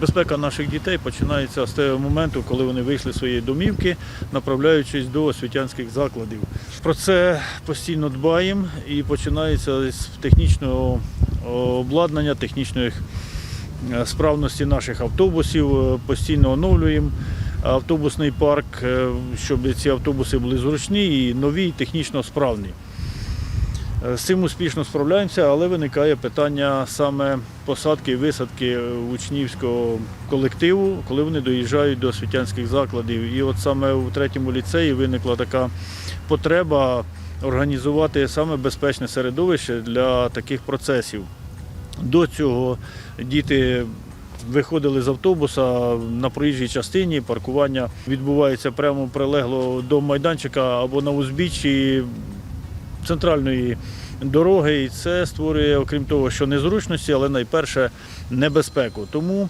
Безпека наших дітей починається з того моменту, коли вони вийшли з своєї домівки, направляючись до освітянських закладів. Про це постійно дбаємо і починається з технічного обладнання, технічної е, справності наших автобусів. Е, Постійно оновлюємо автобусний парк, е, щоб ці автобуси були зручні і нові, і технічно справні. Е, З цим успішно справляємося, але виникає питання саме посадки і висадки учнівського колективу, коли вони доїжджають до освітянських закладів. І от саме у третьому ліцеї виникла така потреба організувати саме безпечне середовище для таких процесів. До цього діти виходили з автобуса на проїжджій частині, паркування відбувається прямо прилегло до майданчика або на узбіччі центральної дороги, і це створює, окрім того, що незручності, але найперше небезпеку. Тому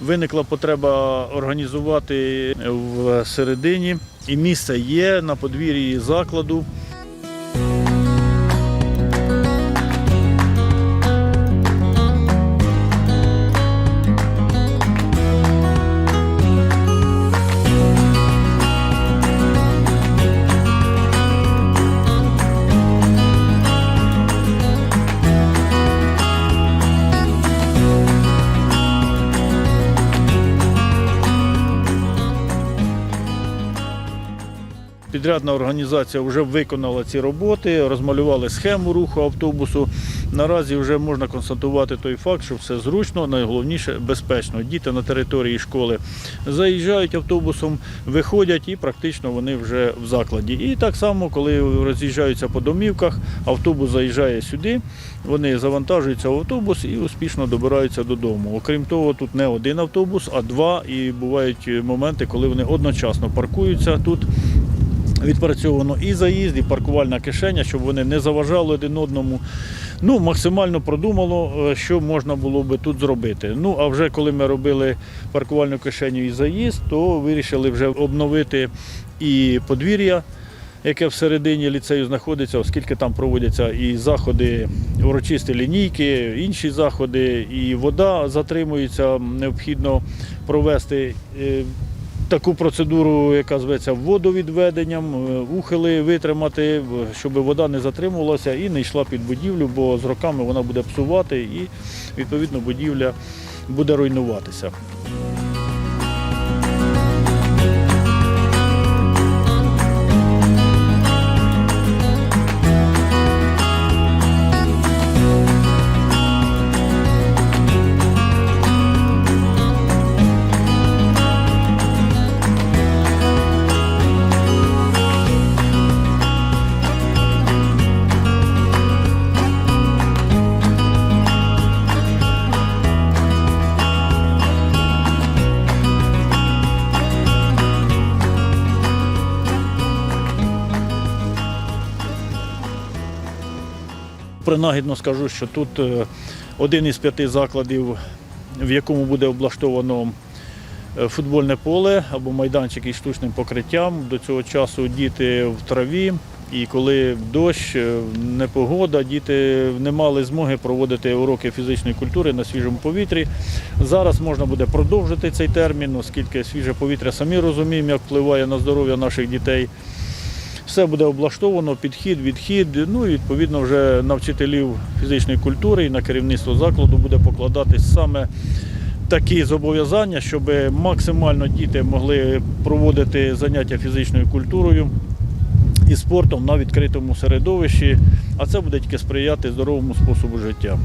виникла потреба організувати в середині, і місце є на подвір'ї закладу. Підрядна організація вже виконала ці роботи, розмалювали схему руху автобусу. Наразі вже можна констатувати той факт, що все зручно, найголовніше безпечно. Діти на території школи заїжджають автобусом, виходять і практично вони вже в закладі. І так само, коли роз'їжджаються по домівках, автобус заїжджає сюди, вони завантажуються в автобус і успішно добираються додому. Окрім того, тут не один автобус, а два. І бувають моменти, коли вони одночасно паркуються тут. Відпрацьовано і заїзд, і паркувальна кишеня, щоб вони не заважали один одному. Ну, максимально продумало, е, що можна було би тут зробити. Ну, а вже коли ми робили паркувальну кишеню і заїзд, то вирішили вже обновити і подвір'я, яке всередині ліцею знаходиться, оскільки там проводяться і заходи, урочисті лінійки, інші заходи, і вода затримується, необхідно провести. Таку процедуру, яка зветься водовідведенням, е, ухили витримати, щоб вода не затримувалася і не йшла під будівлю, бо з роками вона буде псувати і відповідно будівля буде руйнуватися. Принагідно скажу, що тут е, один із п'яти закладів, в якому буде облаштовано е, футбольне поле або майданчик із штучним покриттям. До цього часу діти в траві, і коли дощ, е, непогода, діти не мали змоги проводити уроки фізичної культури на свіжому повітрі. Зараз можна буде продовжити цей термін, оскільки свіже повітря самі розуміємо, як впливає на здоров'я наших дітей. Все буде облаштовано, підхід, відхід. Ну і відповідно вже на вчителів фізичної культури і на керівництво закладу буде покладатись саме такі зобов'язання, щоб максимально діти могли проводити заняття фізичною культурою і спортом на відкритому середовищі, а це буде тільки сприяти здоровому способу життя.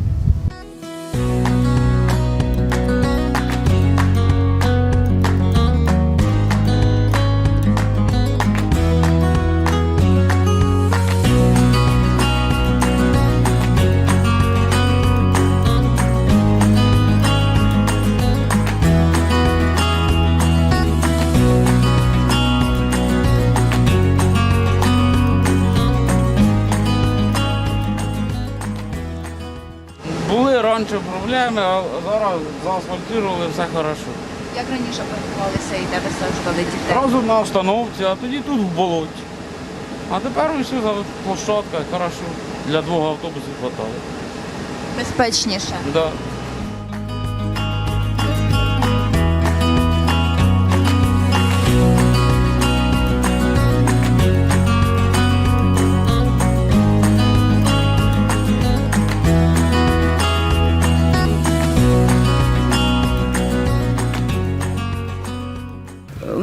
Були проблем, а зараз заасфальтували все хорошо. Як раніше паркувалися і де висаджували дітей? Разом на установці, а тоді тут в болоті. А тепер усі за площадка, хорошо. Для двох автобусів хватало. Безпечніше. Да.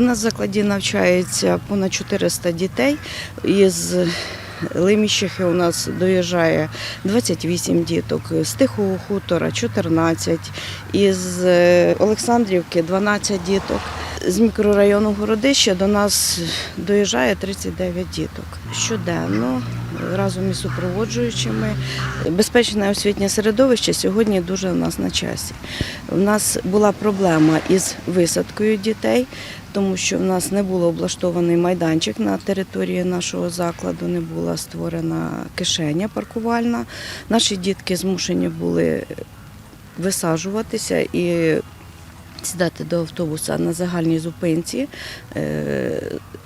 Нас в закладі навчається понад 400 дітей. Із Лиміщихи у нас доїжджає 28 діток, з Тихого хутора 14, із е, Олександрівки 12 діток. З мікрорайону Городище до нас доїжджає 39 діток. Щоденно разом із супроводжуючими. Безпечне освітнє середовище сьогодні дуже у нас на часі. У нас була проблема із висадкою дітей, тому що в нас не було облаштований майданчик на території нашого закладу, не була створена кишеня паркувальна. Наші дітки змушені були висаджуватися і сідати до автобуса на загальній зупинці е,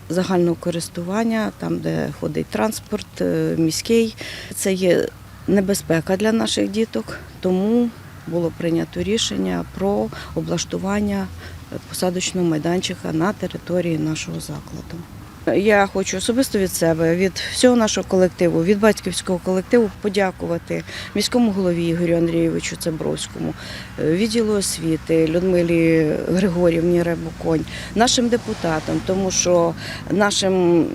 загального користування, там, де ходить транспорт е, міський. Це є небезпека для наших діток, тому було прийнято рішення про облаштування посадочного майданчика на території нашого закладу. Я хочу особисто від себе, від всього нашого колективу, від батьківського колективу подякувати міському голові Ігорю Андрійовичу Цебровському, е, відділу освіти Людмилі Григорівні Ребуконь, нашим депутатам, тому що нашим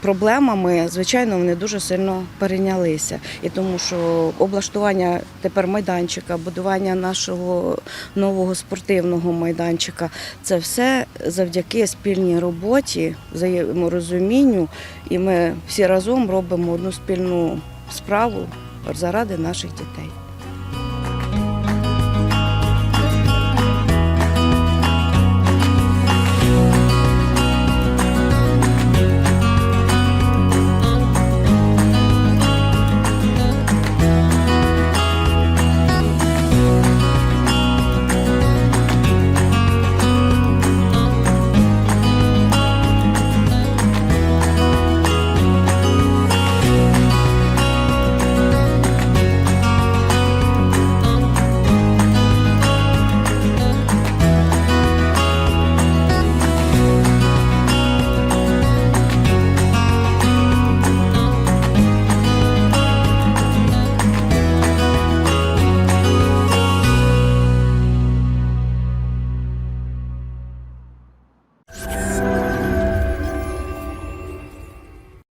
проблемами, звичайно, вони дуже сильно перейнялися. І тому що облаштування тепер майданчика, будування нашого нового спортивного майданчика це все завдяки спільній роботі, взаєморозумінню, і ми всі разом робимо одну спільну справу заради наших дітей.